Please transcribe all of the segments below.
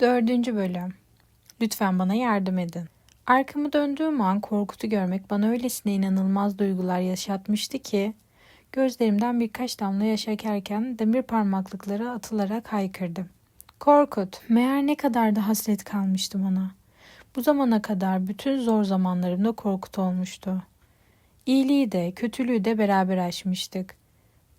Dördüncü bölüm. Lütfen bana yardım edin. Arkamı döndüğüm an Korkut'u görmek bana öylesine inanılmaz duygular yaşatmıştı ki gözlerimden birkaç damla yaş akarken demir parmaklıkları atılarak haykırdım. Korkut, meğer ne kadar da hasret kalmıştım ona. Bu zamana kadar bütün zor zamanlarımda Korkut olmuştu. İyiliği de kötülüğü de beraber aşmıştık.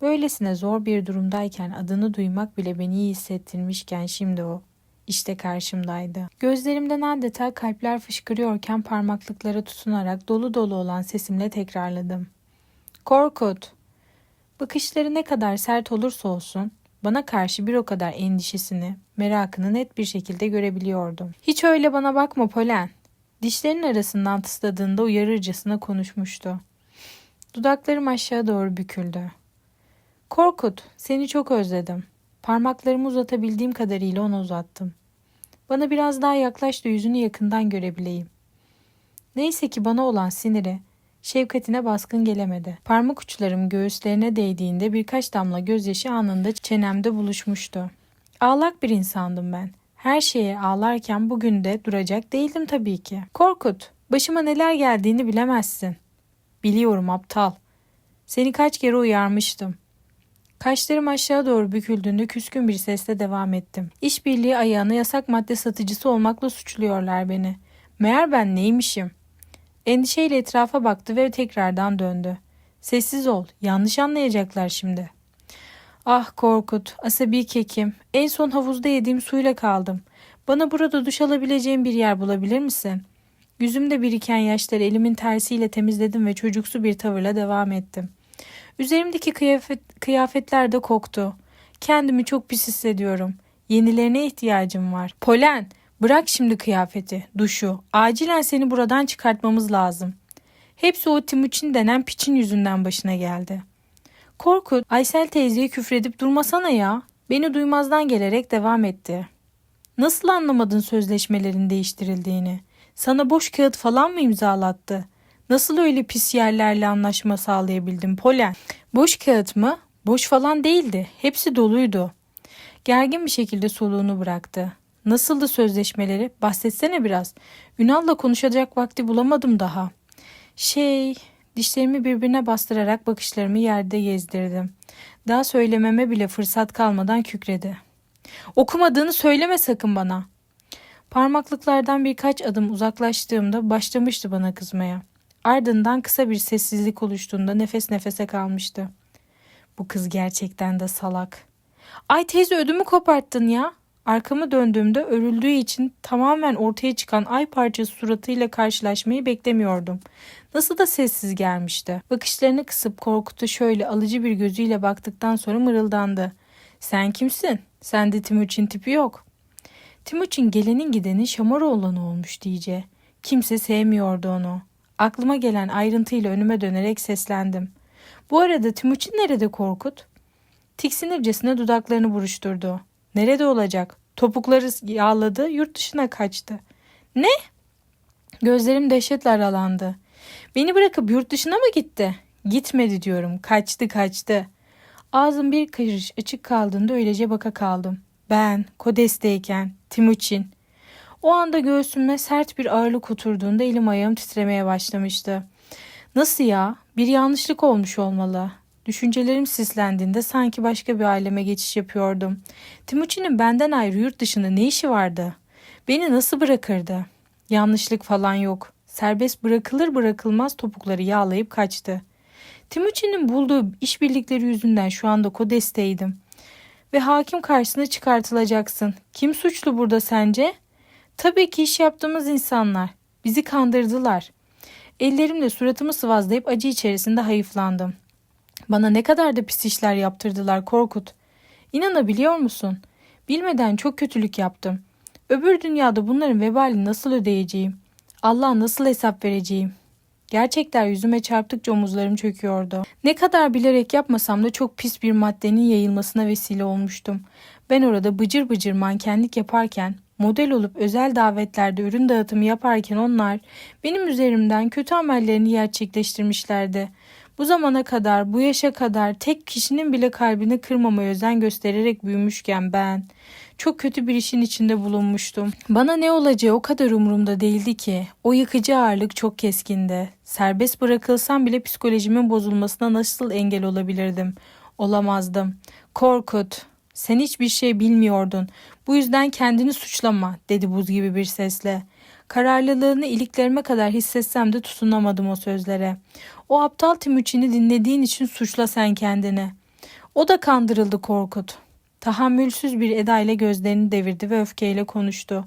Böylesine zor bir durumdayken adını duymak bile beni iyi hissettirmişken şimdi o işte karşımdaydı. Gözlerimden adeta kalpler fışkırıyorken parmaklıklara tutunarak dolu dolu olan sesimle tekrarladım. Korkut. Bakışları ne kadar sert olursa olsun bana karşı bir o kadar endişesini, merakını net bir şekilde görebiliyordum. Hiç öyle bana bakma Polen. Dişlerinin arasından tısladığında uyarırcasına konuşmuştu. Dudaklarım aşağı doğru büküldü. Korkut, seni çok özledim. Parmaklarımı uzatabildiğim kadarıyla ona uzattım. Bana biraz daha yaklaş da yüzünü yakından görebileyim. Neyse ki bana olan siniri, şefkatine baskın gelemedi. Parmak uçlarım göğüslerine değdiğinde birkaç damla gözyaşı anında çenemde buluşmuştu. Ağlak bir insandım ben. Her şeye ağlarken bugün de duracak değildim tabii ki. Korkut, başıma neler geldiğini bilemezsin. Biliyorum aptal. Seni kaç kere uyarmıştım. Kaşlarım aşağı doğru büküldüğünde küskün bir sesle devam ettim. İşbirliği ayağına yasak madde satıcısı olmakla suçluyorlar beni. Meğer ben neymişim? Endişeyle etrafa baktı ve tekrardan döndü. Sessiz ol, yanlış anlayacaklar şimdi. Ah Korkut, asabi kekim. En son havuzda yediğim suyla kaldım. Bana burada duş alabileceğim bir yer bulabilir misin? Yüzümde biriken yaşları elimin tersiyle temizledim ve çocuksu bir tavırla devam ettim. Üzerimdeki kıyafet, kıyafetler de koktu. Kendimi çok pis hissediyorum. Yenilerine ihtiyacım var. Polen, bırak şimdi kıyafeti, duşu. Acilen seni buradan çıkartmamız lazım. Hepsi o Timuçin denen piçin yüzünden başına geldi. Korkut, Aysel teyzeye küfredip durmasana ya. Beni duymazdan gelerek devam etti. Nasıl anlamadın sözleşmelerin değiştirildiğini? Sana boş kağıt falan mı imzalattı? Nasıl öyle pis yerlerle anlaşma sağlayabildin Polen? Boş kağıt mı? Boş falan değildi. Hepsi doluydu. Gergin bir şekilde soluğunu bıraktı. Nasıldı sözleşmeleri? Bahsetsene biraz. Ünal'la konuşacak vakti bulamadım daha. Şey, dişlerimi birbirine bastırarak bakışlarımı yerde gezdirdim. Daha söylememe bile fırsat kalmadan kükredi. Okumadığını söyleme sakın bana. Parmaklıklardan birkaç adım uzaklaştığımda başlamıştı bana kızmaya. Ardından kısa bir sessizlik oluştuğunda nefes nefese kalmıştı. Bu kız gerçekten de salak. Ay teyze ödümü koparttın ya. Arkamı döndüğümde örüldüğü için tamamen ortaya çıkan ay parçası suratıyla karşılaşmayı beklemiyordum. Nasıl da sessiz gelmişti. Bakışlarını kısıp Korkut'a şöyle alıcı bir gözüyle baktıktan sonra mırıldandı. Sen kimsin? Sende Timuçin tipi yok. Timuçin gelenin gidenin Şamaroğlan'ı olmuş diye. Kimse sevmiyordu onu. Aklıma gelen ayrıntıyla önüme dönerek seslendim. Bu arada Timuçin nerede Korkut? Tiksinircesine dudaklarını buruşturdu. Nerede olacak? Topukları yağladı, yurt dışına kaçtı. Ne? Gözlerim dehşetle aralandı. Beni bırakıp yurt dışına mı gitti? Gitmedi diyorum. Kaçtı kaçtı. Ağzım bir karış açık kaldığında öylece baka kaldım. Ben, Kodes'teyken, Timuçin. O anda göğsüme sert bir ağırlık oturduğunda elim ayağım titremeye başlamıştı. Nasıl ya? Bir yanlışlık olmuş olmalı. Düşüncelerim sislendiğinde sanki başka bir aleme geçiş yapıyordum. Timuçin'in benden ayrı yurt dışında ne işi vardı? Beni nasıl bırakırdı? Yanlışlık falan yok. Serbest bırakılır bırakılmaz topukları yağlayıp kaçtı. Timuçin'in bulduğu işbirlikleri yüzünden şu anda Kodes'teydim. Ve hakim karşısına çıkartılacaksın. Kim suçlu burada sence? Tabii ki iş yaptığımız insanlar. Bizi kandırdılar. Ellerimle suratımı sıvazlayıp acı içerisinde hayıflandım. Bana ne kadar da pis işler yaptırdılar Korkut. İnanabiliyor musun? Bilmeden çok kötülük yaptım. Öbür dünyada bunların vebalini nasıl ödeyeceğim? Allah'a nasıl hesap vereceğim? Gerçekler yüzüme çarptıkça omuzlarım çöküyordu. Ne kadar bilerek yapmasam da çok pis bir maddenin yayılmasına vesile olmuştum. Ben orada bıcır bıcır mankenlik yaparken, model olup özel davetlerde ürün dağıtımı yaparken onlar benim üzerimden kötü amellerini gerçekleştirmişlerdi. Bu zamana kadar, bu yaşa kadar tek kişinin bile kalbini kırmamaya özen göstererek büyümüşken ben çok kötü bir işin içinde bulunmuştum. Bana ne olacağı o kadar umurumda değildi ki. O yıkıcı ağırlık çok keskindi. Serbest bırakılsam bile psikolojimin bozulmasına nasıl engel olabilirdim? Olamazdım. Korkut, sen hiçbir şey bilmiyordun. Bu yüzden kendini suçlama, dedi buz gibi bir sesle. Kararlılığını iliklerime kadar hissetsem de tutunamadım o sözlere. O aptal Timuçin'i dinlediğin için suçla sen kendini. O da kandırıldı Korkut. Tahammülsüz bir edayla gözlerini devirdi ve öfkeyle konuştu.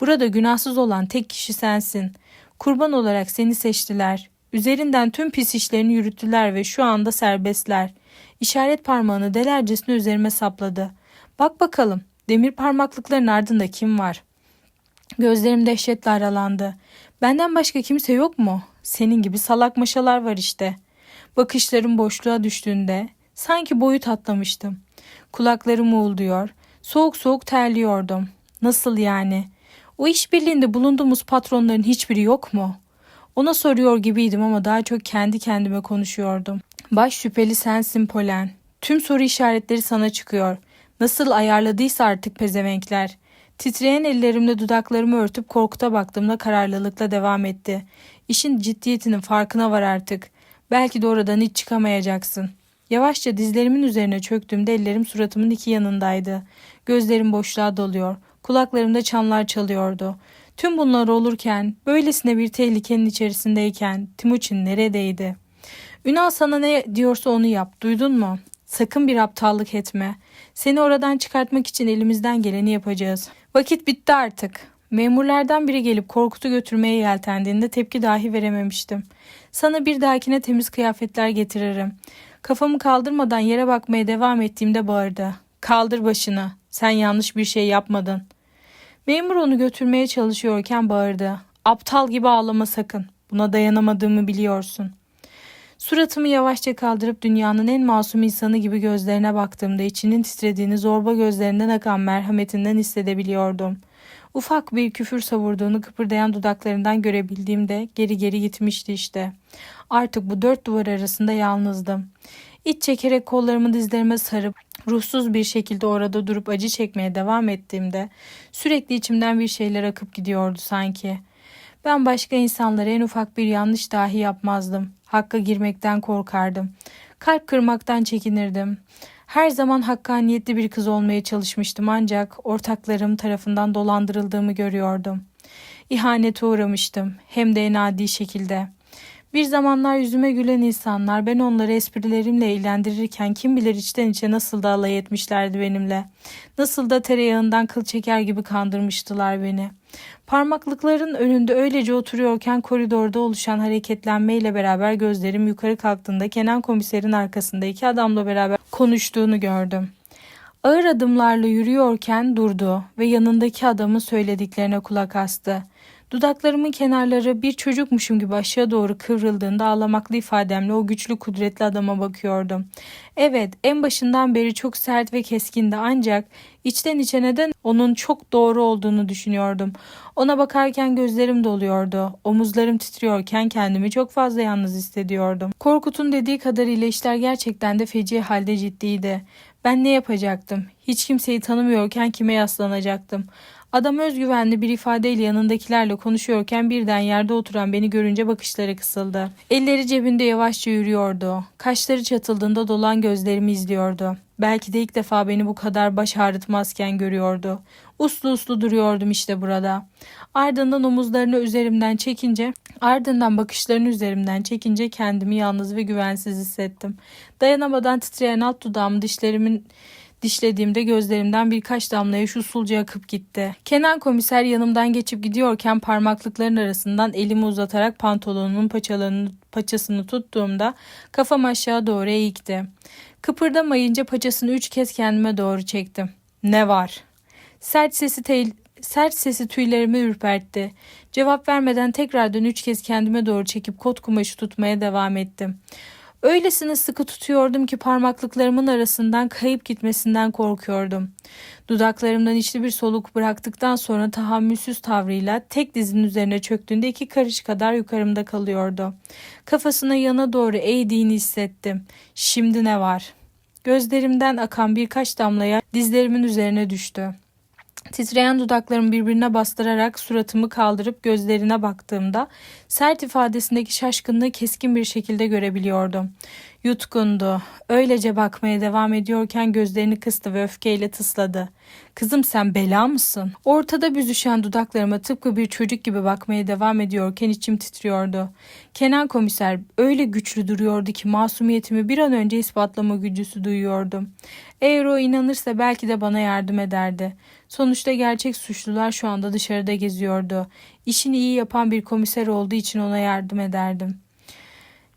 Burada günahsız olan tek kişi sensin. Kurban olarak seni seçtiler. Üzerinden tüm pis işlerini yürüttüler ve şu anda serbestler. İşaret parmağını delercesine üzerime sapladı. Bak bakalım, demir parmaklıkların ardında kim var? Gözlerim dehşetle aralandı. Benden başka kimse yok mu? Senin gibi salak maşalar var işte. Bakışlarım boşluğa düştüğünde sanki boyut atlamıştım. Kulaklarım uğulduyor. Soğuk soğuk terliyordum. Nasıl yani? O işbirliğinde bulunduğumuz patronların hiçbiri yok mu? Ona soruyor gibiydim ama daha çok kendi kendime konuşuyordum. Baş şüpheli sensin Polen. Tüm soru işaretleri sana çıkıyor. Nasıl ayarladıysa artık pezevenkler. Titreyen ellerimle dudaklarımı örtüp korkuta baktığımda kararlılıkla devam etti. İşin ciddiyetinin farkına var artık. Belki de oradan hiç çıkamayacaksın. Yavaşça dizlerimin üzerine çöktüğümde ellerim suratımın iki yanındaydı. Gözlerim boşluğa doluyor. Kulaklarımda çanlar çalıyordu. Tüm bunlar olurken, böylesine bir tehlikenin içerisindeyken Timuçin neredeydi? Ünal sana ne diyorsa onu yap, duydun mu? Sakın bir aptallık etme. Seni oradan çıkartmak için elimizden geleni yapacağız. Vakit bitti artık. Memurlardan biri gelip Korkut'u götürmeye yeltendiğinde tepki dahi verememiştim. Sana bir dahakine temiz kıyafetler getiririm. Kafamı kaldırmadan yere bakmaya devam ettiğimde bağırdı. Kaldır başını. Sen yanlış bir şey yapmadın. Memur onu götürmeye çalışıyorken bağırdı. Aptal gibi ağlama sakın. Buna dayanamadığımı biliyorsun. Suratımı yavaşça kaldırıp dünyanın en masum insanı gibi gözlerine baktığımda içinin titrediğini zorba gözlerinden akan merhametinden hissedebiliyordum. Ufak bir küfür savurduğunu kıpırdayan dudaklarından görebildiğimde geri geri gitmişti işte. Artık bu dört duvar arasında yalnızdım. İç çekerek kollarımı dizlerime sarıp ruhsuz bir şekilde orada durup acı çekmeye devam ettiğimde sürekli içimden bir şeyler akıp gidiyordu sanki. Ben başka insanlara en ufak bir yanlış dahi yapmazdım. Hakka girmekten korkardım. Kalp kırmaktan çekinirdim. Her zaman hakkaniyetli bir kız olmaya çalışmıştım ancak ortaklarım tarafından dolandırıldığımı görüyordum. İhanete uğramıştım hem de en adi şekilde. Bir zamanlar yüzüme gülen insanlar ben onları esprilerimle eğlendirirken kim bilir içten içe nasıl da alay etmişlerdi benimle. Nasıl da tereyağından kıl çeker gibi kandırmıştılar beni. Parmaklıkların önünde öylece oturuyorken koridorda oluşan hareketlenmeyle beraber gözlerim yukarı kalktığında Kenan komiserin arkasında iki adamla beraber konuştuğunu gördüm. Ağır adımlarla yürüyorken durdu ve yanındaki adamın söylediklerine kulak astı. Dudaklarımın kenarları bir çocukmuşum gibi aşağı doğru kıvrıldığında ağlamaklı ifademle o güçlü kudretli adama bakıyordum. Evet en başından beri çok sert ve keskindi ancak içten içe neden onun çok doğru olduğunu düşünüyordum. Ona bakarken gözlerim doluyordu. Omuzlarım titriyorken kendimi çok fazla yalnız hissediyordum. Korkut'un dediği kadarıyla işler gerçekten de feci halde ciddiydi. Ben ne yapacaktım? Hiç kimseyi tanımıyorken kime yaslanacaktım? Adam özgüvenli bir ifadeyle yanındakilerle konuşuyorken birden yerde oturan beni görünce bakışları kısıldı. Elleri cebinde yavaşça yürüyordu. Kaşları çatıldığında dolan gözlerimi izliyordu. Belki de ilk defa beni bu kadar baş ağrıtmazken görüyordu. Uslu uslu duruyordum işte burada. Ardından omuzlarını üzerimden çekince, ardından bakışlarını üzerimden çekince kendimi yalnız ve güvensiz hissettim. Dayanamadan titreyen alt dudağımı dişlerimin Dişlediğimde gözlerimden birkaç damla yaş usulca akıp gitti. Kenan komiser yanımdan geçip gidiyorken parmaklıkların arasından elimi uzatarak pantolonunun paçalarını, paçasını tuttuğumda kafam aşağı doğru eğikti. Kıpırdamayınca paçasını üç kez kendime doğru çektim. Ne var? Sert sesi tel Sert sesi tüylerimi ürpertti. Cevap vermeden tekrardan üç kez kendime doğru çekip kot kumaşı tutmaya devam ettim. Öylesine sıkı tutuyordum ki parmaklıklarımın arasından kayıp gitmesinden korkuyordum. Dudaklarımdan içli bir soluk bıraktıktan sonra tahammülsüz tavrıyla tek dizinin üzerine çöktüğünde iki karış kadar yukarımda kalıyordu. Kafasını yana doğru eğdiğini hissettim. Şimdi ne var? Gözlerimden akan birkaç damlaya dizlerimin üzerine düştü. Titreyen dudaklarımı birbirine bastırarak suratımı kaldırıp gözlerine baktığımda sert ifadesindeki şaşkınlığı keskin bir şekilde görebiliyordum. Yutkundu. Öylece bakmaya devam ediyorken gözlerini kıstı ve öfkeyle tısladı. Kızım sen bela mısın? Ortada büzüşen dudaklarıma tıpkı bir çocuk gibi bakmaya devam ediyorken içim titriyordu. Kenan komiser öyle güçlü duruyordu ki masumiyetimi bir an önce ispatlama gücüsü duyuyordum. Eğer o inanırsa belki de bana yardım ederdi. Sonuçta gerçek suçlular şu anda dışarıda geziyordu. İşini iyi yapan bir komiser olduğu için ona yardım ederdim.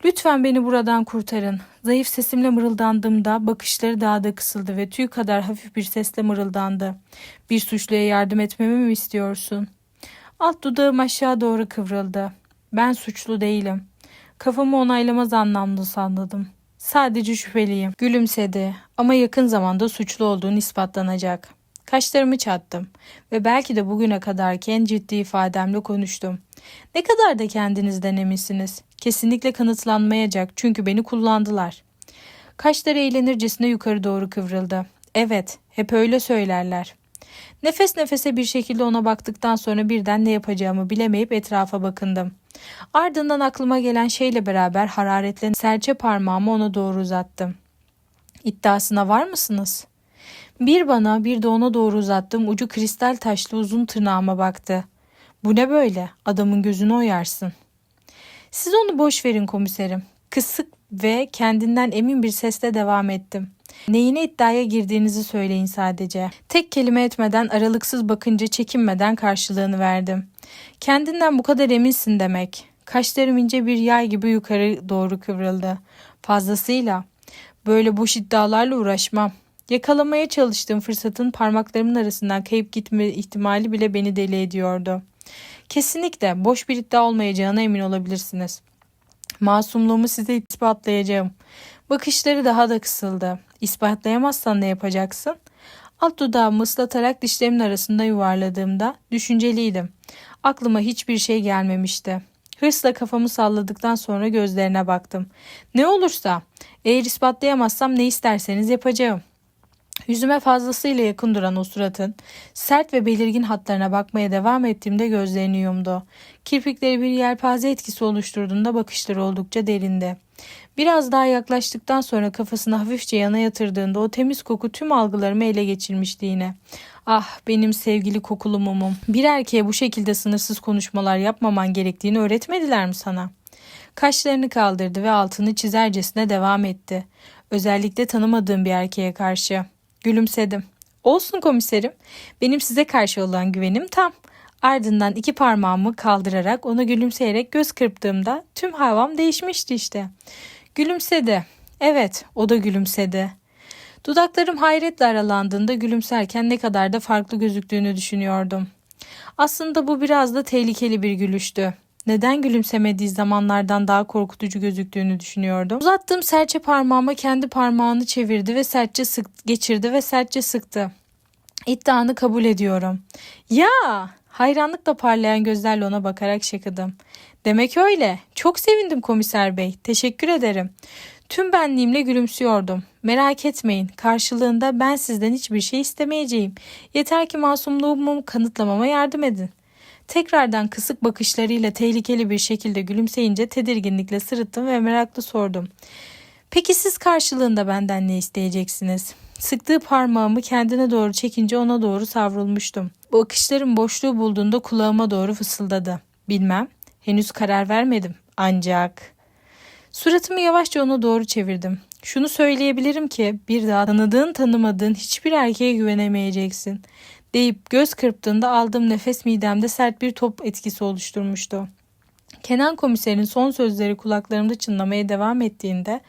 Lütfen beni buradan kurtarın. Zayıf sesimle mırıldandığımda bakışları daha da kısıldı ve tüy kadar hafif bir sesle mırıldandı. Bir suçluya yardım etmemi mi istiyorsun? Alt dudağım aşağı doğru kıvrıldı. Ben suçlu değilim. Kafamı onaylamaz anlamda sanladım. Sadece şüpheliyim. Gülümsedi ama yakın zamanda suçlu olduğunu ispatlanacak. Kaşlarımı çattım ve belki de bugüne kadarki en ciddi ifademle konuştum. Ne kadar da kendinizden eminsiniz. Kesinlikle kanıtlanmayacak çünkü beni kullandılar. Kaşları eğlenircesine yukarı doğru kıvrıldı. Evet, hep öyle söylerler. Nefes nefese bir şekilde ona baktıktan sonra birden ne yapacağımı bilemeyip etrafa bakındım. Ardından aklıma gelen şeyle beraber hararetle serçe parmağımı ona doğru uzattım. İddiasına var mısınız? Bir bana bir de ona doğru uzattığım ucu kristal taşlı uzun tırnağıma baktı. Bu ne böyle? Adamın gözünü oyarsın. Siz onu boş verin komiserim. Kısık ve kendinden emin bir sesle devam ettim. Neyine iddiaya girdiğinizi söyleyin sadece. Tek kelime etmeden aralıksız bakınca çekinmeden karşılığını verdim. Kendinden bu kadar eminsin demek. Kaşlarım ince bir yay gibi yukarı doğru kıvrıldı. Fazlasıyla. Böyle boş iddialarla uğraşmam. Yakalamaya çalıştığım fırsatın parmaklarımın arasından kayıp gitme ihtimali bile beni deli ediyordu. Kesinlikle boş bir iddia olmayacağına emin olabilirsiniz. Masumluğumu size ispatlayacağım. Bakışları daha da kısıldı. İspatlayamazsan ne yapacaksın? Alt dudağımı ıslatarak dişlerimin arasında yuvarladığımda düşünceliydim. Aklıma hiçbir şey gelmemişti. Hırsla kafamı salladıktan sonra gözlerine baktım. Ne olursa, eğer ispatlayamazsam ne isterseniz yapacağım. Yüzüme fazlasıyla yakın duran o suratın sert ve belirgin hatlarına bakmaya devam ettiğimde gözlerini yumdu. Kirpikleri bir yelpaze etkisi oluşturduğunda bakışları oldukça derindi. Biraz daha yaklaştıktan sonra kafasını hafifçe yana yatırdığında o temiz koku tüm algılarımı ele geçirmişti yine. Ah benim sevgili kokulu mumum. Bir erkeğe bu şekilde sınırsız konuşmalar yapmaman gerektiğini öğretmediler mi sana? Kaşlarını kaldırdı ve altını çizercesine devam etti. Özellikle tanımadığım bir erkeğe karşı. Gülümsedim. Olsun komiserim. Benim size karşı olan güvenim tam. Ardından iki parmağımı kaldırarak ona gülümseyerek göz kırptığımda tüm havam değişmişti işte. Gülümsedi. Evet, o da gülümsedi. Dudaklarım hayretle aralandığında gülümserken ne kadar da farklı gözüktüğünü düşünüyordum. Aslında bu biraz da tehlikeli bir gülüştü. Neden gülümsemediği zamanlardan daha korkutucu gözüktüğünü düşünüyordum. Uzattığım serçe parmağıma kendi parmağını çevirdi ve sertçe sık geçirdi ve sertçe sıktı. İddianı kabul ediyorum. Ya! Hayranlıkla parlayan gözlerle ona bakarak şakıdım. Demek öyle. Çok sevindim komiser bey. Teşekkür ederim. Tüm benliğimle gülümsüyordum. Merak etmeyin. Karşılığında ben sizden hiçbir şey istemeyeceğim. Yeter ki masumluğumu kanıtlamama yardım edin. Tekrardan kısık bakışlarıyla tehlikeli bir şekilde gülümseyince tedirginlikle sırıttım ve meraklı sordum. Peki siz karşılığında benden ne isteyeceksiniz? Sıktığı parmağımı kendine doğru çekince ona doğru savrulmuştum. Bakışlarım boşluğu bulduğunda kulağıma doğru fısıldadı. Bilmem. Henüz karar vermedim. Ancak... Suratımı yavaşça ona doğru çevirdim. Şunu söyleyebilirim ki bir daha tanıdığın tanımadığın hiçbir erkeğe güvenemeyeceksin deyip göz kırptığında aldığım nefes midemde sert bir top etkisi oluşturmuştu. Kenan komiserin son sözleri kulaklarımda çınlamaya devam ettiğinde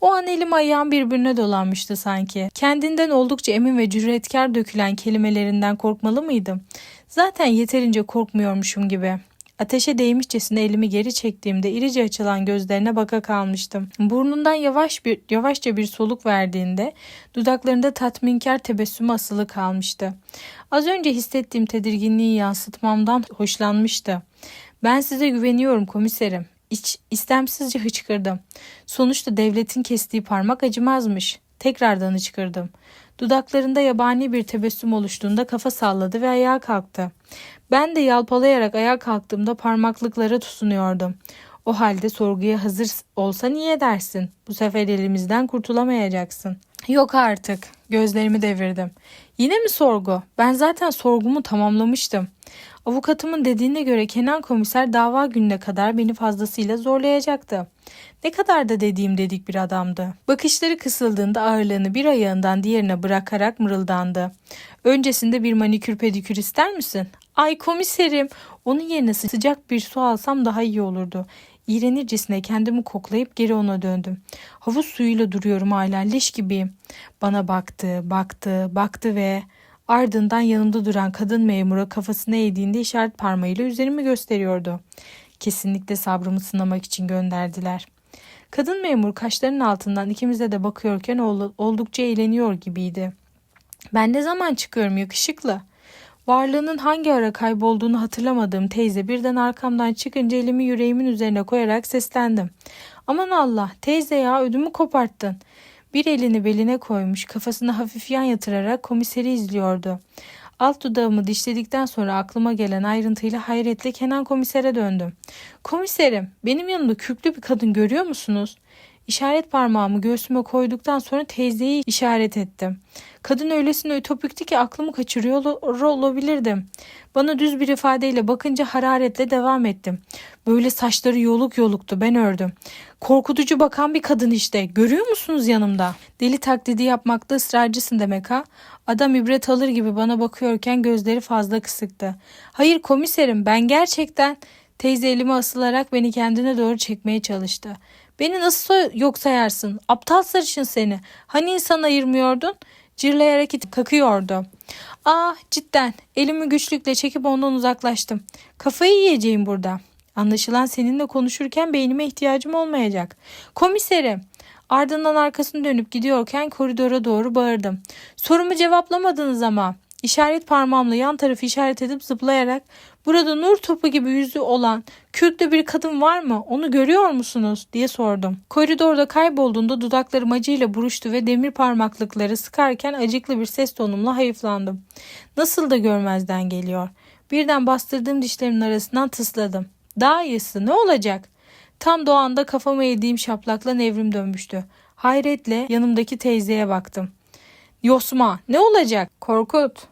o an elim ayağım birbirine dolanmıştı sanki. Kendinden oldukça emin ve cüretkar dökülen kelimelerinden korkmalı mıydım? Zaten yeterince korkmuyormuşum gibi. Ateşe değmişçesine elimi geri çektiğimde irice açılan gözlerine baka kalmıştım. Burnundan yavaş bir yavaşça bir soluk verdiğinde dudaklarında tatminkar tebessüm asılı kalmıştı. Az önce hissettiğim tedirginliği yansıtmamdan hoşlanmıştı. Ben size güveniyorum komiserim. İç, istemsizce hıçkırdım. Sonuçta devletin kestiği parmak acımazmış. Tekrardan hıçkırdım. Dudaklarında yabani bir tebessüm oluştuğunda kafa salladı ve ayağa kalktı. Ben de yalpalayarak ayağa kalktığımda parmaklıklara tutunuyordum. O halde sorguya hazır olsa niye dersin? Bu sefer elimizden kurtulamayacaksın. Yok artık. Gözlerimi devirdim. Yine mi sorgu? Ben zaten sorgumu tamamlamıştım. Avukatımın dediğine göre Kenan komiser dava gününe kadar beni fazlasıyla zorlayacaktı. Ne kadar da dediğim dedik bir adamdı. Bakışları kısıldığında ağırlığını bir ayağından diğerine bırakarak mırıldandı. Öncesinde bir manikür pedikür ister misin? Ay komiserim, onun yerine sıcak bir su alsam daha iyi olurdu. İğrenircesine kendimi koklayıp geri ona döndüm. Havuz suyuyla duruyorum hala leş gibiyim. Bana baktı, baktı, baktı ve ardından yanımda duran kadın memura kafasına eğdiğinde işaret parmağıyla üzerimi gösteriyordu. Kesinlikle sabrımı sınamak için gönderdiler. Kadın memur kaşlarının altından ikimize de bakıyorken oldukça eğleniyor gibiydi. Ben ne zaman çıkıyorum yakışıklı? Varlığının hangi ara kaybolduğunu hatırlamadığım teyze birden arkamdan çıkınca elimi yüreğimin üzerine koyarak seslendim. Aman Allah teyze ya ödümü koparttın. Bir elini beline koymuş kafasını hafif yan yatırarak komiseri izliyordu. Alt dudağımı dişledikten sonra aklıma gelen ayrıntıyla hayretle Kenan komisere döndüm. Komiserim benim yanımda kürklü bir kadın görüyor musunuz? İşaret parmağımı göğsüme koyduktan sonra teyzeyi işaret ettim. Kadın öylesine ütopikti ki aklımı kaçırıyor olabilirdim. Bana düz bir ifadeyle bakınca hararetle devam ettim. Böyle saçları yoluk yoluktu ben ördüm. Korkutucu bakan bir kadın işte. Görüyor musunuz yanımda? Deli taklidi yapmakta ısrarcısın demek ha? Adam ibret alır gibi bana bakıyorken gözleri fazla kısıktı. Hayır komiserim ben gerçekten... Teyze elime asılarak beni kendine doğru çekmeye çalıştı. Beni nasıl yok sayarsın? Aptal sarışın seni. Hani insan ayırmıyordun? Cırlayarak itip kakıyordu. Ah cidden elimi güçlükle çekip ondan uzaklaştım. Kafayı yiyeceğim burada. Anlaşılan seninle konuşurken beynime ihtiyacım olmayacak. Komiserim. Ardından arkasını dönüp gidiyorken koridora doğru bağırdım. Sorumu cevaplamadınız ama. İşaret parmağımla yan tarafı işaret edip zıplayarak burada nur topu gibi yüzü olan kürklü bir kadın var mı onu görüyor musunuz diye sordum. Koridorda kaybolduğunda dudaklarım acıyla buruştu ve demir parmaklıkları sıkarken acıklı bir ses tonumla hayıflandım. Nasıl da görmezden geliyor. Birden bastırdığım dişlerimin arasından tısladım. Daha iyisi ne olacak? Tam doğanda kafama eğdiğim şaplakla nevrim dönmüştü. Hayretle yanımdaki teyzeye baktım. Yosma ne olacak? Korkut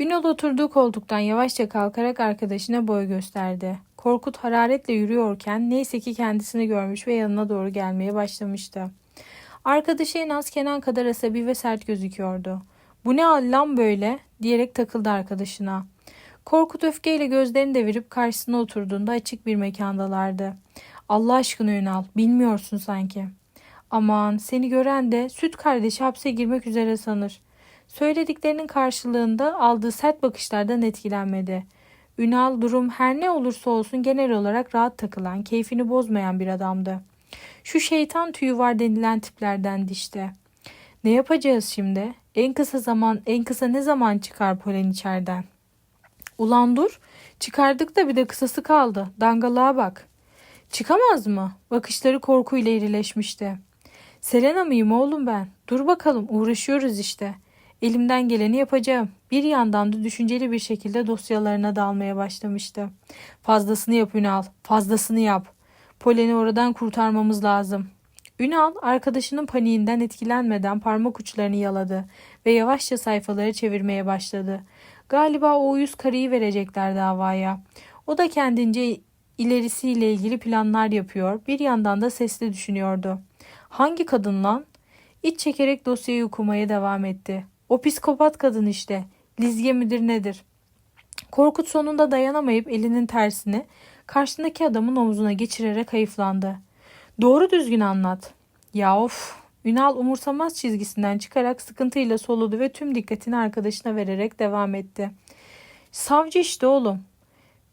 Ünal oturduğu koltuktan yavaşça kalkarak arkadaşına boy gösterdi. Korkut hararetle yürüyorken neyse ki kendisini görmüş ve yanına doğru gelmeye başlamıştı. Arkadaşı en az Kenan kadar asabi ve sert gözüküyordu. Bu ne lan böyle diyerek takıldı arkadaşına. Korkut öfkeyle gözlerini devirip karşısına oturduğunda açık bir mekandalardı. Allah aşkına Ünal bilmiyorsun sanki. Aman seni gören de süt kardeşi hapse girmek üzere sanır. Söylediklerinin karşılığında aldığı sert bakışlardan etkilenmedi. Ünal durum her ne olursa olsun genel olarak rahat takılan, keyfini bozmayan bir adamdı. Şu şeytan tüyü var denilen tiplerden işte. Ne yapacağız şimdi? En kısa zaman, en kısa ne zaman çıkar polen içeriden? Ulan dur, çıkardık da bir de kısası kaldı. Dangalığa bak. Çıkamaz mı? Bakışları korkuyla irileşmişti. Selena mıyım oğlum ben? Dur bakalım uğraşıyoruz işte.'' Elimden geleni yapacağım. Bir yandan da düşünceli bir şekilde dosyalarına dalmaya başlamıştı. Fazlasını yap Ünal, fazlasını yap. Polen'i oradan kurtarmamız lazım. Ünal arkadaşının paniğinden etkilenmeden parmak uçlarını yaladı ve yavaşça sayfaları çevirmeye başladı. Galiba o uyuz karıyı verecekler davaya. O da kendince ilerisiyle ilgili planlar yapıyor. Bir yandan da sesli düşünüyordu. Hangi kadın lan? İç çekerek dosyayı okumaya devam etti. O psikopat kadın işte. Lizge midir nedir? Korkut sonunda dayanamayıp elinin tersini karşısındaki adamın omzuna geçirerek hayıflandı. Doğru düzgün anlat. Ya of. Ünal umursamaz çizgisinden çıkarak sıkıntıyla soludu ve tüm dikkatini arkadaşına vererek devam etti. Savcı işte oğlum.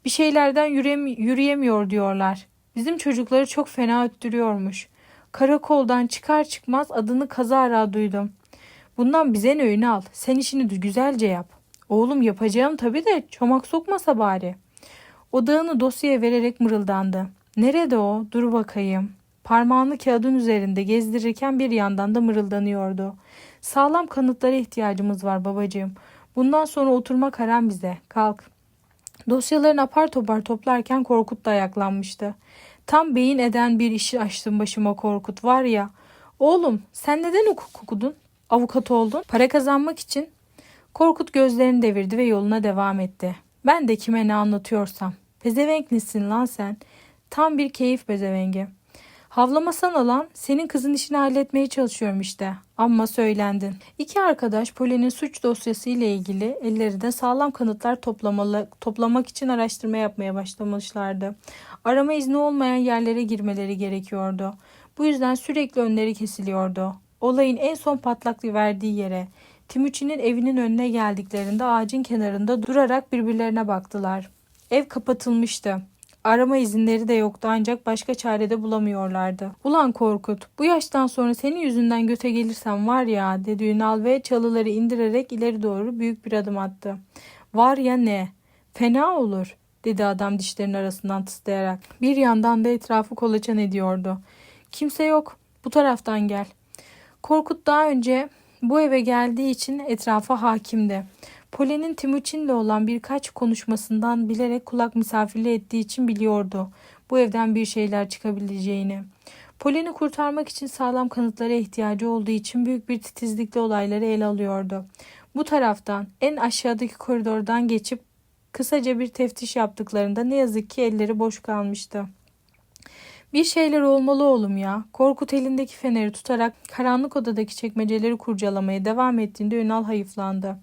Bir şeylerden yürüyemi- yürüyemiyor diyorlar. Bizim çocukları çok fena öttürüyormuş. Karakoldan çıkar çıkmaz adını kazara duydum. Bundan bize ne öğün al. Sen işini güzelce yap. Oğlum yapacağım tabii de çomak sokmasa bari. Odağını dosyaya vererek mırıldandı. Nerede o? Dur bakayım. Parmağını kağıdın üzerinde gezdirirken bir yandan da mırıldanıyordu. Sağlam kanıtlara ihtiyacımız var babacığım. Bundan sonra oturmak haram bize. Kalk. Dosyalarını apar topar toplarken Korkut da ayaklanmıştı. Tam beyin eden bir işi açtın başıma Korkut var ya. Oğlum sen neden hukuk okudun? Avukat oldun. Para kazanmak için. Korkut gözlerini devirdi ve yoluna devam etti. Ben de kime ne anlatıyorsam. Pezevenk nesin lan sen? Tam bir keyif pezevengi. Havlamasana lan. Senin kızın işini halletmeye çalışıyorum işte. Amma söylendin. İki arkadaş Polen'in suç dosyası ile ilgili ellerinde sağlam kanıtlar toplamalı, toplamak için araştırma yapmaya başlamışlardı. Arama izni olmayan yerlere girmeleri gerekiyordu. Bu yüzden sürekli önleri kesiliyordu. Olayın en son patlak verdiği yere, Timuçin'in evinin önüne geldiklerinde ağacın kenarında durarak birbirlerine baktılar. Ev kapatılmıştı. Arama izinleri de yoktu ancak başka çare de bulamıyorlardı. Ulan Korkut, bu yaştan sonra senin yüzünden göte gelirsem var ya dedi Ünal ve çalıları indirerek ileri doğru büyük bir adım attı. Var ya ne? Fena olur dedi adam dişlerinin arasından tıslayarak. Bir yandan da etrafı kolaçan ediyordu. Kimse yok. Bu taraftan gel. Korkut daha önce bu eve geldiği için etrafa hakimdi. Polen'in Timuçin'le olan birkaç konuşmasından bilerek kulak misafirliği ettiği için biliyordu bu evden bir şeyler çıkabileceğini. Polen'i kurtarmak için sağlam kanıtlara ihtiyacı olduğu için büyük bir titizlikle olayları ele alıyordu. Bu taraftan en aşağıdaki koridordan geçip kısaca bir teftiş yaptıklarında ne yazık ki elleri boş kalmıştı. Bir şeyler olmalı oğlum ya. Korkut elindeki feneri tutarak karanlık odadaki çekmeceleri kurcalamaya devam ettiğinde Ünal hayıflandı.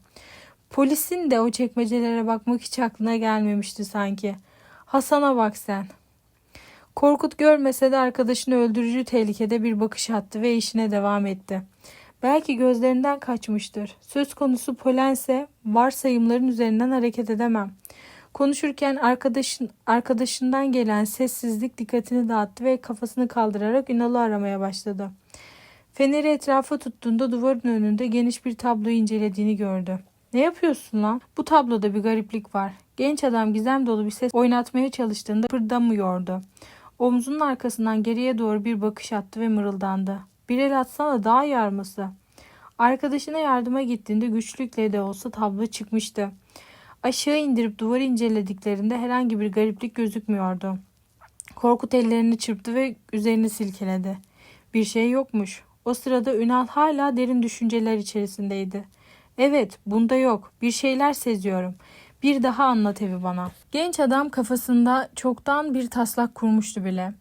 Polisin de o çekmecelere bakmak hiç aklına gelmemişti sanki. Hasan'a bak sen. Korkut görmese de arkadaşını öldürücü tehlikede bir bakış attı ve işine devam etti. Belki gözlerinden kaçmıştır. Söz konusu Polense varsayımların üzerinden hareket edemem. Konuşurken arkadaşın, arkadaşından gelen sessizlik dikkatini dağıttı ve kafasını kaldırarak Ünal'ı aramaya başladı. Feneri etrafa tuttuğunda duvarın önünde geniş bir tabloyu incelediğini gördü. Ne yapıyorsun lan? Bu tabloda bir gariplik var. Genç adam gizem dolu bir ses oynatmaya çalıştığında pırdamıyordu. Omzunun arkasından geriye doğru bir bakış attı ve mırıldandı. Bir el atsana daha yarması. Arkadaşına yardıma gittiğinde güçlükle de olsa tablo çıkmıştı. Aşağı indirip duvarı incelediklerinde herhangi bir gariplik gözükmüyordu. Korkut ellerini çırptı ve üzerini silkeledi. Bir şey yokmuş. O sırada Ünal hala derin düşünceler içerisindeydi. Evet, bunda yok. Bir şeyler seziyorum. Bir daha anlat evi bana. Genç adam kafasında çoktan bir taslak kurmuştu bile.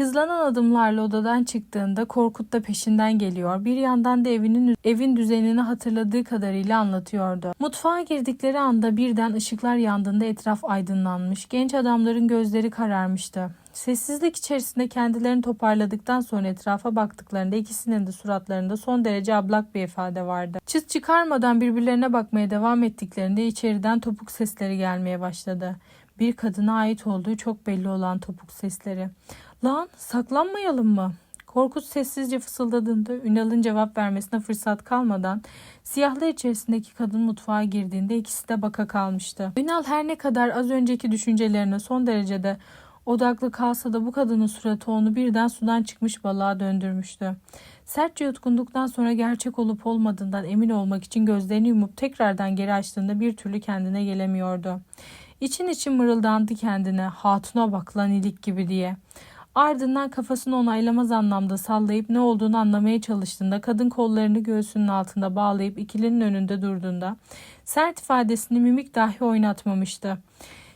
Hızlanan adımlarla odadan çıktığında Korkut da peşinden geliyor. Bir yandan da evinin evin düzenini hatırladığı kadarıyla anlatıyordu. Mutfağa girdikleri anda birden ışıklar yandığında etraf aydınlanmış. Genç adamların gözleri kararmıştı. Sessizlik içerisinde kendilerini toparladıktan sonra etrafa baktıklarında ikisinin de suratlarında son derece ablak bir ifade vardı. Çıt çıkarmadan birbirlerine bakmaya devam ettiklerinde içeriden topuk sesleri gelmeye başladı. Bir kadına ait olduğu çok belli olan topuk sesleri. Lan saklanmayalım mı? Korkut sessizce fısıldadığında Ünal'ın cevap vermesine fırsat kalmadan siyahlar içerisindeki kadın mutfağa girdiğinde ikisi de baka kalmıştı. Ünal her ne kadar az önceki düşüncelerine son derecede odaklı kalsa da bu kadının suratı onu birden sudan çıkmış balığa döndürmüştü. Sertçe yutkunduktan sonra gerçek olup olmadığından emin olmak için gözlerini yumup tekrardan geri açtığında bir türlü kendine gelemiyordu. İçin için mırıldandı kendine hatuna bak lan ilik gibi diye. Ardından kafasını onaylamaz anlamda sallayıp ne olduğunu anlamaya çalıştığında kadın kollarını göğsünün altında bağlayıp ikilinin önünde durduğunda sert ifadesini mimik dahi oynatmamıştı.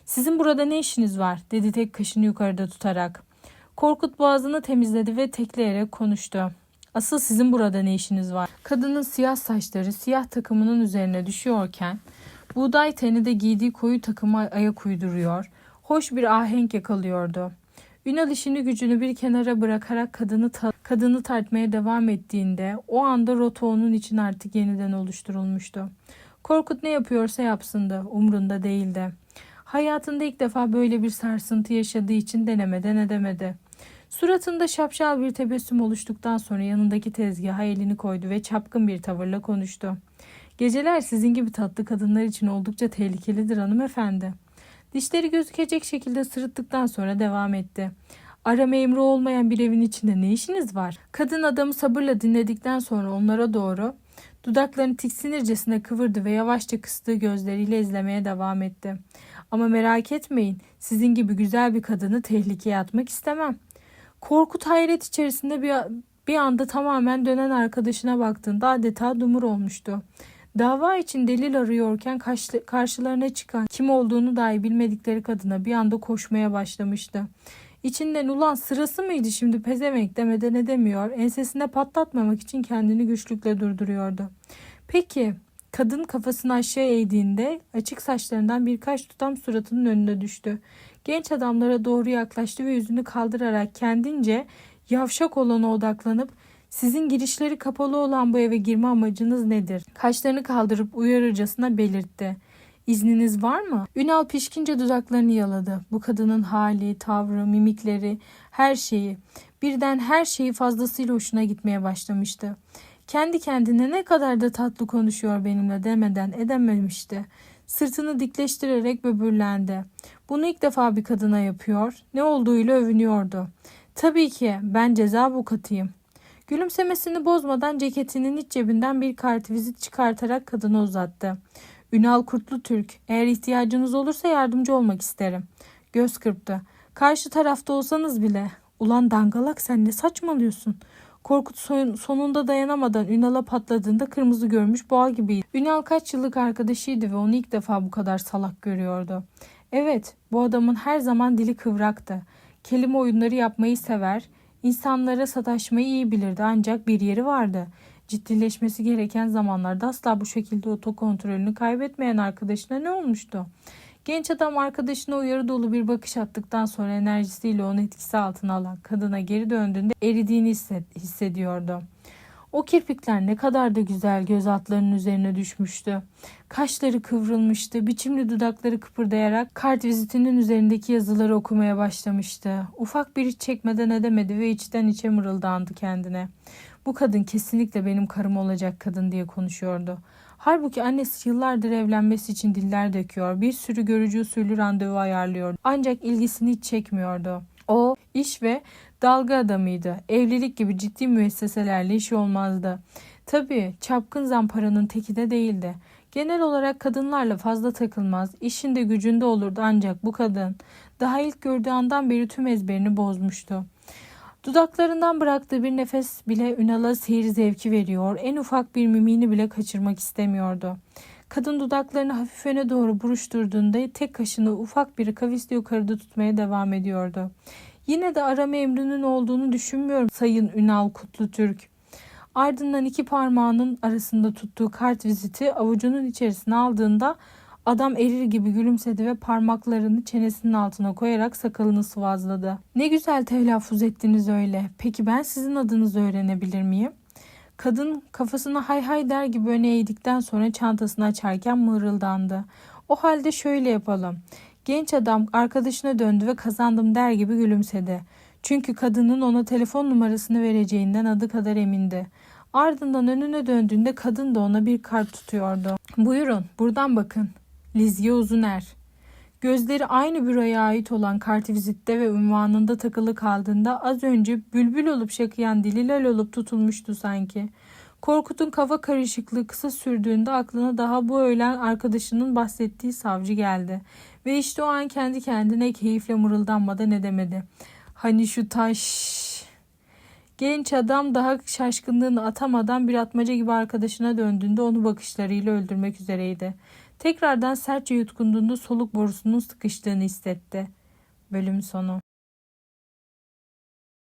Sizin burada ne işiniz var dedi tek kaşını yukarıda tutarak. Korkut boğazını temizledi ve tekleyerek konuştu. Asıl sizin burada ne işiniz var? Kadının siyah saçları siyah takımının üzerine düşüyorken buğday teni de giydiği koyu takıma ayak uyduruyor. Hoş bir ahenk yakalıyordu. Ünal işini gücünü bir kenara bırakarak kadını ta- kadını tartmaya devam ettiğinde o anda rota onun için artık yeniden oluşturulmuştu. Korkut ne yapıyorsa yapsındı, umrunda değildi. Hayatında ilk defa böyle bir sarsıntı yaşadığı için denemeden edemedi. Suratında şapşal bir tebessüm oluştuktan sonra yanındaki tezgaha elini koydu ve çapkın bir tavırla konuştu. Geceler sizin gibi tatlı kadınlar için oldukça tehlikelidir hanımefendi. Dişleri gözükecek şekilde sırıttıktan sonra devam etti. Arama emri olmayan bir evin içinde ne işiniz var? Kadın adamı sabırla dinledikten sonra onlara doğru dudaklarını tiksinircesine kıvırdı ve yavaşça kıstığı gözleriyle izlemeye devam etti. Ama merak etmeyin, sizin gibi güzel bir kadını tehlikeye atmak istemem. Korkut hayret içerisinde bir, bir anda tamamen dönen arkadaşına baktığında adeta dumur olmuştu. Dava için delil arıyorken karşı- karşılarına çıkan kim olduğunu dahi bilmedikleri kadına bir anda koşmaya başlamıştı. İçinden ulan sırası mıydı şimdi pezevenk demeden edemiyor. Ensesine patlatmamak için kendini güçlükle durduruyordu. Peki kadın kafasını aşağı eğdiğinde açık saçlarından birkaç tutam suratının önüne düştü. Genç adamlara doğru yaklaştı ve yüzünü kaldırarak kendince yavşak olana odaklanıp sizin girişleri kapalı olan bu eve girme amacınız nedir? Kaşlarını kaldırıp uyarırcasına belirtti. İzniniz var mı? Ünal pişkince dudaklarını yaladı. Bu kadının hali, tavrı, mimikleri, her şeyi. Birden her şeyi fazlasıyla hoşuna gitmeye başlamıştı. Kendi kendine ne kadar da tatlı konuşuyor benimle demeden edememişti. Sırtını dikleştirerek böbürlendi. Bunu ilk defa bir kadına yapıyor. Ne olduğuyla övünüyordu. Tabii ki ben ceza avukatıyım. Gülümsemesini bozmadan ceketinin iç cebinden bir kartvizit çıkartarak kadına uzattı. Ünal Kurtlu Türk, eğer ihtiyacınız olursa yardımcı olmak isterim. Göz kırptı. Karşı tarafta olsanız bile. Ulan dangalak sen ne saçmalıyorsun? Korkut son- sonunda dayanamadan Ünal'a patladığında kırmızı görmüş boğa gibiydi. Ünal kaç yıllık arkadaşıydı ve onu ilk defa bu kadar salak görüyordu. Evet, bu adamın her zaman dili kıvraktı. Kelime oyunları yapmayı sever, insanlara sataşmayı iyi bilirdi ancak bir yeri vardı. Ciddileşmesi gereken zamanlarda asla bu şekilde otokontrolünü kaybetmeyen arkadaşına ne olmuştu? Genç adam arkadaşına uyarı dolu bir bakış attıktan sonra enerjisiyle onu etkisi altına alan kadına geri döndüğünde eridiğini hissediyordu. O kirpikler ne kadar da güzel göz altlarının üzerine düşmüştü. Kaşları kıvrılmıştı, biçimli dudakları kıpırdayarak kart vizitinin üzerindeki yazıları okumaya başlamıştı. Ufak bir iç çekmeden edemedi ve içten içe mırıldandı kendine. Bu kadın kesinlikle benim karım olacak kadın diye konuşuyordu. Halbuki annesi yıllardır evlenmesi için diller döküyor. Bir sürü görücü usulü randevu ayarlıyor. Ancak ilgisini hiç çekmiyordu. O iş ve dalga adamıydı. Evlilik gibi ciddi müesseselerle işi olmazdı. Tabii çapkın zamparanın teki de değildi. Genel olarak kadınlarla fazla takılmaz, işinde gücünde olurdu ancak bu kadın daha ilk gördüğü andan beri tüm ezberini bozmuştu. Dudaklarından bıraktığı bir nefes bile Ünal'a seyir zevki veriyor. En ufak bir mimini bile kaçırmak istemiyordu. Kadın dudaklarını hafif öne doğru buruşturduğunda tek kaşını ufak bir kavisle yukarıda tutmaya devam ediyordu. Yine de arama emrinin olduğunu düşünmüyorum Sayın Ünal Kutlu Türk. Ardından iki parmağının arasında tuttuğu kart viziti avucunun içerisine aldığında Adam erir gibi gülümsedi ve parmaklarını çenesinin altına koyarak sakalını sıvazladı. Ne güzel telaffuz ettiniz öyle. Peki ben sizin adınızı öğrenebilir miyim? Kadın kafasını hay hay der gibi öne eğdikten sonra çantasını açarken mırıldandı. O halde şöyle yapalım. Genç adam arkadaşına döndü ve kazandım der gibi gülümsedi. Çünkü kadının ona telefon numarasını vereceğinden adı kadar emindi. Ardından önüne döndüğünde kadın da ona bir kart tutuyordu. Buyurun buradan bakın. Lizye Uzuner. Gözleri aynı büroya ait olan kartvizitte ve unvanında takılı kaldığında az önce bülbül olup şakıyan dili lal olup tutulmuştu sanki. Korkut'un kafa karışıklığı kısa sürdüğünde aklına daha bu öğlen arkadaşının bahsettiği savcı geldi. Ve işte o an kendi kendine keyifle mırıldanmadan edemedi. Hani şu taş... Genç adam daha şaşkınlığını atamadan bir atmaca gibi arkadaşına döndüğünde onu bakışlarıyla öldürmek üzereydi. Tekrardan sertçe yutkunduğunda soluk borusunun sıkıştığını hissetti. Bölüm sonu